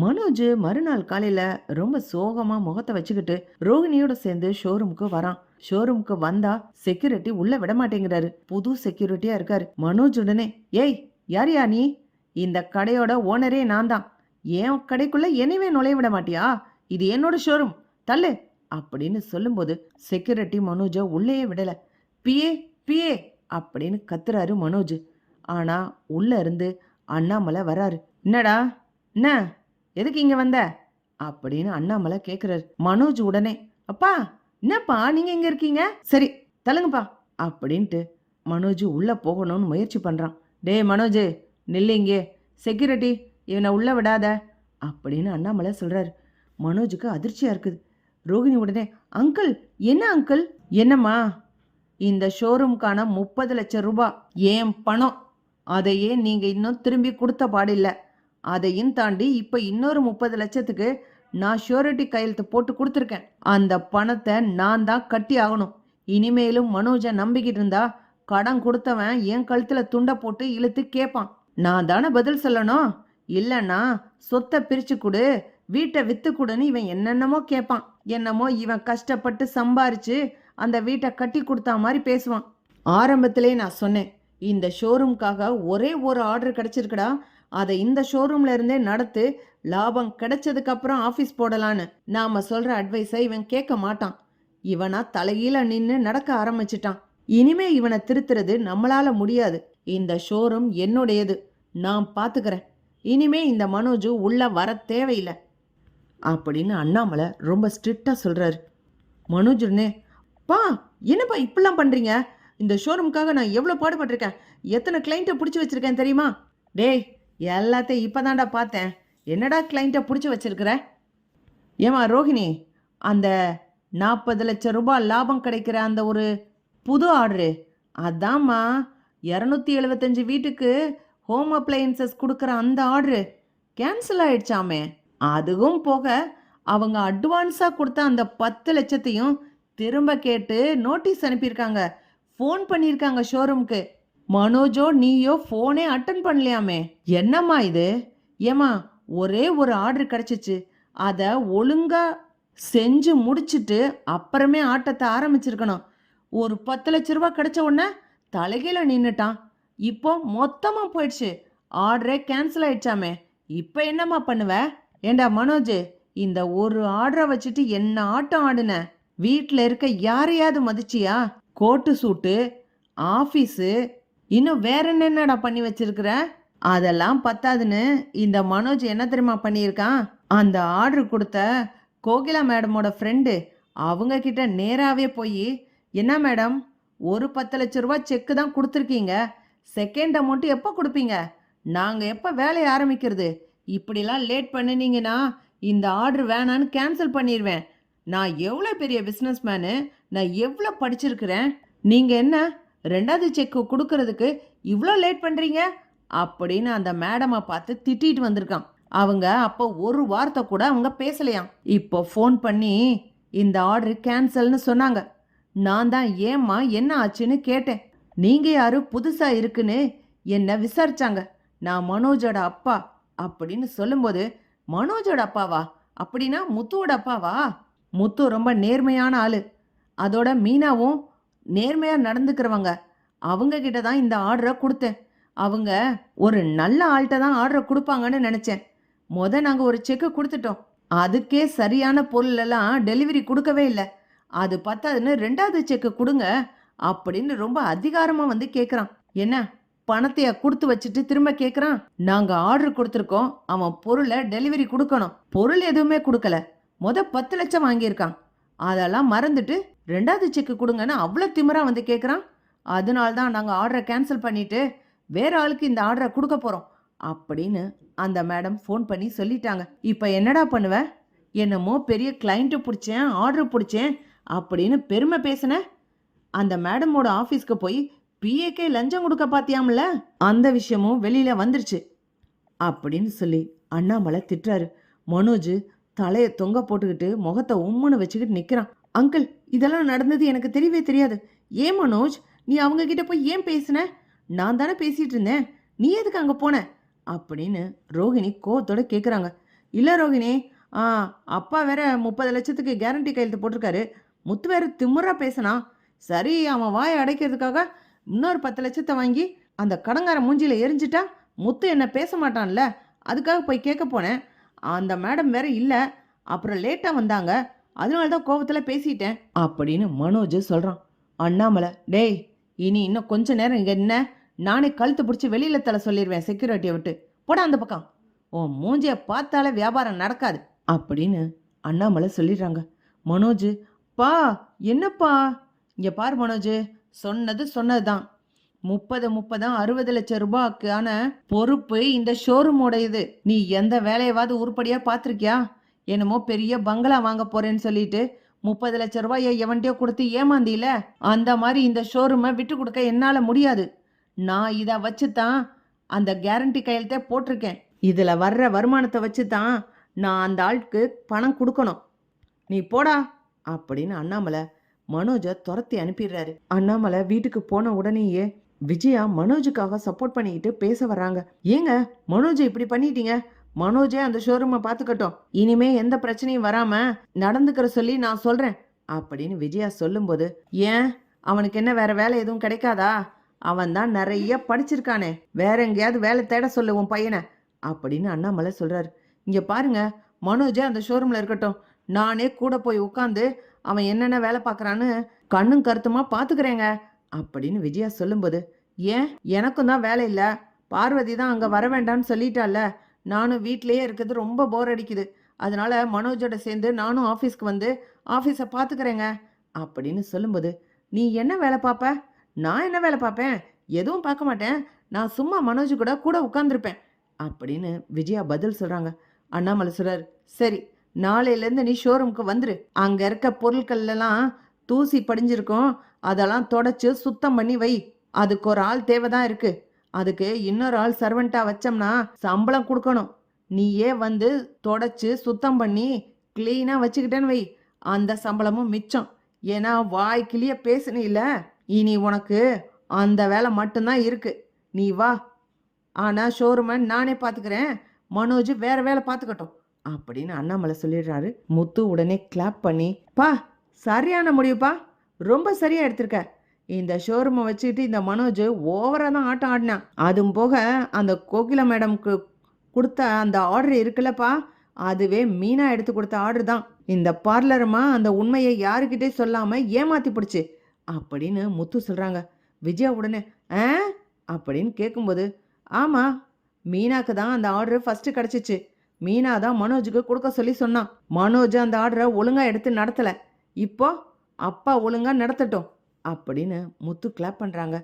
மனோஜ் மறுநாள் காலையில ரொம்ப சோகமா முகத்தை வச்சுக்கிட்டு ரோகிணியோட சேர்ந்து ஷோரூமுக்கு வரான். ஷோரூமுக்கு வந்தா செக்யூரிட்டி உள்ள விட மாட்டேங்கிறாரு. புது செக்யூரிட்டியா இருக்காரு. மனோஜ் உடனே ஏய் யார் யா நீ? இந்த கடையோட ஓனரே நான் தான். என் கடைக்குள்ள என்னைவே நுழைய விட மாட்டியா? இது என்னோட ஷோரூம் தள்ளு. அப்படின்னு சொல்லும்போது செக்யூரிட்டி மனோஜை உள்ளேயே விடல. பிஏ பிஏ அப்படின்னு கத்துறாரு மனோஜ். ஆனா உள்ள இருந்து அண்ணாமலை வராரு. என்னடா? என்ன? எதுக்கு இங்க வந்த? அப்படின்னு அண்ணாமலை கேக்குறாரு. மனோஜ் உடனே அப்பா என்னப்பா நீங்க எங்க இருக்கீங்க? சரி தள்ளுங்கப்பா அப்படின்ட்டு மனோஜ் உள்ள போகணும்னு முயற்சி பண்றான். டேய் மனோஜ் நில்லிங்க செக்யூரிட்டி இவனை உள்ள விடாத அப்படின்னு அண்ணாமலை சொல்றாரு. மனோஜுக்கு அதிர்ச்சியா இருக்குது. ரோகிணி உடனே அங்கிள் என்ன அங்கிள்? என்னம்மா இந்த ஷோரூம்க்கான முப்பது லட்சம் ரூபாய் ஏன் பணம்? அதையே நீங்க இன்னும் திரும்பி கொடுத்த பாடில்லை அதையும் தாண்டி இப்போ இன்னொரு முப்பது லட்சத்துக்கு நான் ஷூரிட்டி கையெழுத்து போட்டு கொடுத்துருக்கேன். அந்த பணத்தை நான் தான் கட்டி ஆகணும். இனிமேலும் மனோஜை நம்பிக்கிட்டு இருந்தா கடன் கொடுத்தவன் என் கழுத்தில் துண்டை போட்டு இழுத்து கேட்பான் நான் தானே பதில் சொல்லணும்? இல்லைன்னா சொத்தை பிரித்து கொடு வீட்டை வித்து கொடுன்னு இவன் என்னென்னமோ கேட்பான் என்னமோ இவன் கஷ்டப்பட்டு சம்பாரிச்சு அந்த வீட்டை கட்டி கொடுத்தா மாதிரி பேசுவான். ஆரம்பத்திலே நான் சொன்னேன் இந்த ஷோரூம்காக ஒரே ஒரு ஆர்டர் கிடச்சிருக்கடா அதை இந்த ஷோரூம்ல இருந்தே நடத்து லாபம் கிடைச்சதுக்கு அப்புறம் ஆபீஸ் போடலான்னு. நாம சொல்ற அட்வைஸை இவன் கேட்க மாட்டான். இவனா தலையில நின்று நடக்க ஆரம்பிச்சிட்டான். இனிமே இவனை திருத்துறது நம்மளால முடியாது. இந்த ஷோரூம் என்னுடையது. நான் பாத்துக்கிறேன். இனிமே இந்த மனோஜு உள்ள வர தேவையில்லை. அப்படின்னு அண்ணாமலை ரொம்ப ஸ்ட்ரிக்டா சொல்றாரு. மனோஜுனே பா என்னப்பா இப்படிலாம் பண்றீங்க? இந்த ஷோரூமுக்காக நான் எவ்வளோ பாடுபட்டிருக்கேன்? எத்தனை கிளைண்ட்டை பிடிச்சி வச்சிருக்கேன் தெரியுமா? டேய் எல்லாத்தையும் இப்போதான்டா பார்த்தேன். என்னடா கிளைண்ட்டை பிடிச்சி வச்சிருக்கிற? ஏமா ரோஹிணி அந்த நாற்பது லட்சம் ரூபாய் லாபம் கிடைக்கிற அந்த ஒரு புது ஆர்டரு அதாம்மா இரநூத்தி எழுபத்தஞ்சு வீட்டுக்கு ஹோம் அப்ளையன்சஸ் கொடுக்குற அந்த ஆர்டரு கேன்சல் ஆயிடுச்சாமே. அதுவும் போக அவங்க அட்வான்ஸாக கொடுத்த அந்த பத்து லட்சத்தையும் திரும்ப கேட்டு நோட்டீஸ் அனுப்பியிருக்காங்க. ஃபோன் பண்ணியிருக்காங்க ஷோரூம்க்கு மனோஜோ நீயோ ஃபோனே அட்டன் பண்ணலையாமே? என்னம்மா இது? ஏம்மா ஒரே ஒரு ஆர்டர் கிடச்சிச்சு. அதை ஒழுங்காக செஞ்சு முடிச்சுட்டு அப்புறமே ஆட்டத்தை ஆரம்பிச்சிருக்கணும். ஒரு பத்து லட்ச ரூபா கிடைச்ச உடனே தலைகீழ நின்றுட்டான் இப்போ மொத்தமாக போயிடுச்சு. ஆர்டரே கேன்சல் ஆயிடுச்சாமே. இப்போ என்னம்மா பண்ணுவ? ஏண்டா மனோஜ் இந்த ஒரு ஆர்டரை வச்சுட்டு என்ன ஆட்டம் ஆடுன? வீட்டில் இருக்க யாரையாவது மதிச்சியா? கோட்டு சூட்டு ஆஃபீஸு இன்னும் வேற என்னென்னடா பண்ணி வச்சிருக்கிற? அதெல்லாம் பத்தாதுன்னு இந்த மனோஜ் என்ன தெரியுமா பண்ணியிருக்கான்? அந்த ஆர்டர் கொடுத்த கோகிலா மேடமோட ஃப்ரெண்டு அவங்க கிட்ட நேராகவே போய் என்ன மேடம் ஒரு பத்து லட்ச ரூபா செக்கு தான் கொடுத்துருக்கீங்க. செகண்ட் அமௌண்ட்டு எப்போ கொடுப்பீங்க? நாங்கள் எப்போ வேலையை ஆரம்பிக்கிறது? இப்படிலாம் லேட் பண்ணினீங்கன்னா இந்த ஆர்டர் வேணான்னு கேன்சல் பண்ணிடுவேன் நான் எவ்வளோ பெரிய பிஸ்னஸ் மேனு நான் எவ்வளோ படிச்சிருக்கிறேன்? நீங்கள் என்ன ரெண்டாவது செக்கு கொடுக்கறதுக்கு இவ்வளோ லேட் பண்ணுறீங்க அப்படின்னு அந்த மேடமை பார்த்து திட்டிட்டு வந்திருக்கான். அவங்க அப்போ ஒரு வார்த்தை கூட அவங்க பேசலையாம். இப்போ ஃபோன் பண்ணி இந்த ஆர்டர் கேன்சல்னு சொன்னாங்க. நான் தான் ஏம்மா என்ன ஆச்சுன்னு கேட்டேன். நீங்கள் யாரும் புதுசாக இருக்குன்னு என்னை விசாரிச்சாங்க. நான் மனோஜோட அப்பா அப்படின்னு சொல்லும்போது மனோஜோட அப்பாவா? அப்படின்னா முத்துவோட அப்பாவா? முத்து ரொம்ப நேர்மையான ஆள். அதோட மீனாவும் நேர்மையாக நடந்துக்கிறவங்க அவங்க கிட்ட தான் இந்த ஆர்டரை கொடுத்தேன். அவங்க ஒரு நல்ல ஆள்கிட்ட தான் ஆர்டரை கொடுப்பாங்கன்னு நினச்சேன். முத நாங்கள் ஒரு செக்கு கொடுத்துட்டோம். அதுக்கே சரியான பொருள் எல்லாம் டெலிவரி கொடுக்கவே இல்லை. அது பத்தாதுன்னு ரெண்டாவது செக்கு கொடுங்க அப்படின்னு ரொம்ப அதிகாரமாக வந்து கேட்குறான் என்ன? பணத்தைய கொடுத்து வச்சுட்டு திரும்ப கேட்குறான் நாங்கள் ஆர்டர் கொடுத்துருக்கோம். அவன் பொருளை டெலிவரி கொடுக்கணும். பொருள் எதுவுமே கொடுக்கல. மொத பத்து லட்சம் வாங்கியிருக்கான். அதெல்லாம் மறந்துட்டு ரெண்டாவது செக்கு கொடுங்கன்னு அவ்வளோ திமிராக வந்து கேட்குறான் அதனால தான் நாங்கள் ஆர்டரை கேன்சல் பண்ணிவிட்டு வேற ஆளுக்கு இந்த ஆர்டரை கொடுக்க போகிறோம் அப்படின்னு அந்த மேடம் ஃபோன் பண்ணி சொல்லிட்டாங்க. இப்போ என்னடா பண்ணுவேன் என்னமோ பெரிய கிளைண்ட்டு பிடிச்சேன் ஆர்டர் பிடிச்சேன் அப்படின்னு பெருமை பேசின. அந்த மேடமோட ஆஃபீஸ்க்கு போய் பிஏக்கே லஞ்சம் கொடுக்க பார்த்தியாம்ல அந்த விஷயமும் வெளியில் வந்துருச்சு. அப்படின்னு சொல்லி அண்ணாமலை திட்டுறாரு. மனோஜ் தலையை தொங்க போட்டுக்கிட்டு முகத்தை உம்முன்னு வச்சுக்கிட்டு நிற்கிறான் அங்கிள் இதெல்லாம் நடந்தது எனக்கு தெரியவே தெரியாது. ஏன் மனோஜ்? நீ அவங்க கிட்ட போய் ஏன் பேசுன? நான் தானே பேசிட்டு இருந்தேன். நீ எதுக்கு அங்கே போன? அப்படின்னு ரோஹிணி கோவத்தோட கேட்குறாங்க இல்லை ரோகிணி ஆ அப்பா வேற முப்பது லட்சத்துக்கு கேரண்டி கையெழுத்து போட்டிருக்காரு. முத்து வேற திமுறா பேசினா. சரி அவன் வாயை அடைக்கிறதுக்காக இன்னொரு பத்து லட்சத்தை வாங்கி அந்த கடங்கார மூஞ்சியில் எரிஞ்சிட்டா முத்து என்ன பேச மாட்டான்ல? அதுக்காக போய் கேட்க போனேன். அந்த மேடம் வேற இல்லை. அப்புறம் லேட்டாக வந்தாங்க. அதனால தான் கோபத்தில் பேசிட்டேன் அப்படின்னு மனோஜ் சொல்கிறான் அண்ணாமலை டேய் இனி இன்னும் கொஞ்ச நேரம் இங்கே என்ன நானே கழுத்து பிடிச்சி வெளியில் தலை சொல்லிடுவேன் செக்யூரிட்டியை விட்டு. போடா அந்த பக்கம். உன் மூஞ்சியை பார்த்தாலே வியாபாரம் நடக்காது அப்படின்னு அண்ணாமலை சொல்லிடுறாங்க. மனோஜ் பா என்னப்பா? இங்கே பார் மனோஜ் சொன்னது சொன்னது தான் முப்பது முப்பதா அறுபது லட்சம் ரூபாய்க்கான பொறுப்பு இந்த ஷோரூமோடையது நீ எந்த வேலையவாவது உருப்படியாக பார்த்துருக்கியா? என்னமோ பெரிய பங்களா வாங்க போறேன்னு சொல்லிட்டு முப்பது லட்ச ரூபாயை எவன்கிட்டயோ கொடுத்து ஏமாந்தியில அந்த மாதிரி இந்த ஷோரூமை விட்டு கொடுக்க என்னால முடியாது. நான் இதை வச்சு தான் அந்த கேரண்டி கையெழுத்தே போட்டிருக்கேன். இதில் வர்ற வருமானத்தை வச்சு தான் நான் அந்த ஆளுக்கு பணம் கொடுக்கணும். நீ போடா அப்படின்னு அண்ணாமலை மனோஜை துரத்தி அனுப்பிடுறாரு. அண்ணாமலை வீட்டுக்கு போன உடனேயே விஜயா மனோஜுக்காக சப்போர்ட் பண்ணிக்கிட்டு பேச வர்றாங்க. ஏங்க மனோஜை இப்படி பண்ணிட்டீங்க? மனோஜே அந்த ஷோரூமை பார்த்துக்கட்டும். இனிமே எந்த பிரச்சனையும் வராம நடந்துக்கிற சொல்லி நான் சொல்றேன். அப்படின்னு விஜயா சொல்லும்போது ஏன்? அவனுக்கு என்ன வேற வேலை எதுவும் கிடைக்காதா? அவன் தான் நிறைய படிச்சிருக்கானே. வேற எங்கேயாவது வேலை தேட சொல்லு உன் பையனை. அப்படின்னு அண்ணாமலை சொல்றாரு. இங்க பாருங்க மனோஜே அந்த ஷோரூம்ல இருக்கட்டும். நானே கூட போய் உட்காந்து அவன் என்னென்ன வேலை பார்க்கறான்னு கண்ணும் கருத்துமா பார்த்துக்கிறேங்க. அப்படின்னு விஜயா சொல்லும்போது ஏன்? எனக்கும் தான் வேலை இல்லை. பார்வதி தான் அங்கே வர வேண்டாம்னு சொல்லிட்டால நானும் வீட்டிலேயே இருக்கிறது ரொம்ப போர் அடிக்குது. அதனால மனோஜோட சேர்ந்து நானும் ஆஃபீஸ்க்கு வந்து ஆஃபீஸை பார்த்துக்கிறேங்க அப்படின்னு சொல்லும்போது நீ என்ன வேலை பார்ப்ப நான் என்ன வேலை பார்ப்பேன் எதுவும் பார்க்க மாட்டேன். நான் சும்மா மனோஜ் கூட கூட உட்காந்துருப்பேன் அப்படின்னு விஜயா பதில் சொல்கிறாங்க அண்ணாமலை சொல்கிறார் சரி நாளையிலேருந்து நீ ஷோரூமுக்கு வந்துரு. அங்கே இருக்க பொருட்கள்லாம் தூசி படிஞ்சிருக்கும். அதெல்லாம் தொடச்சி சுத்தம் பண்ணி வை. அதுக்கு ஒரு ஆள் தேவை தான் இருக்குது அதுக்கு இன்னொரு ஆள் சர்வெண்ட்டாக வச்சோம்னா சம்பளம் கொடுக்கணும். நீயே வந்து தொடச்சி சுத்தம் பண்ணி க்ளீனாக வச்சுக்கிட்டேன்னு வை. அந்த சம்பளமும் மிச்சம். ஏன்னா வாய் கிளிய பேசுனீல இனி உனக்கு அந்த வேலை மட்டும்தான் இருக்கு. நீ வா. ஆனால் ஷோரூமை நானே பார்த்துக்கிறேன் மனோஜ் வேற வேலை பார்த்துக்கட்டும் அப்படின்னு அண்ணாமலை சொல்லிடுறாரு. முத்து உடனே கிளாப் பண்ணி பா சரியான முடிவுப்பா. ரொம்ப சரியாக எடுத்திருக்க. இந்த ஷோரூமை வச்சுக்கிட்டு இந்த மனோஜ் ஓவராக தான் ஆட்டம் ஆடினான். அதுவும் போக அந்த கோகிலா மேடம்க்கு கொடுத்த அந்த ஆர்டர் இருக்குல்லப்பா. அதுவே மீனா எடுத்து கொடுத்த ஆர்டர் தான். இந்த பார்லருமா அந்த உண்மையை யாருக்கிட்டே சொல்லாம ஏமாத்தி பிடிச்சி அப்படின்னு முத்து சொல்றாங்க. விஜயா உடனே ஆ? அப்படின்னு கேட்கும்போது ஆமா மீனாக்கு தான் அந்த ஆர்டர் ஃபர்ஸ்ட் கிடச்சிச்சு. மீனா தான் மனோஜுக்கு கொடுக்க சொல்லி சொன்னான். மனோஜ் அந்த ஆர்டரை ஒழுங்கா எடுத்து நடத்தல. இப்போ அப்பா ஒழுங்கா நடத்தட்டும். அப்படின்னு முத்து கிளாப் பண்ணுறாங்க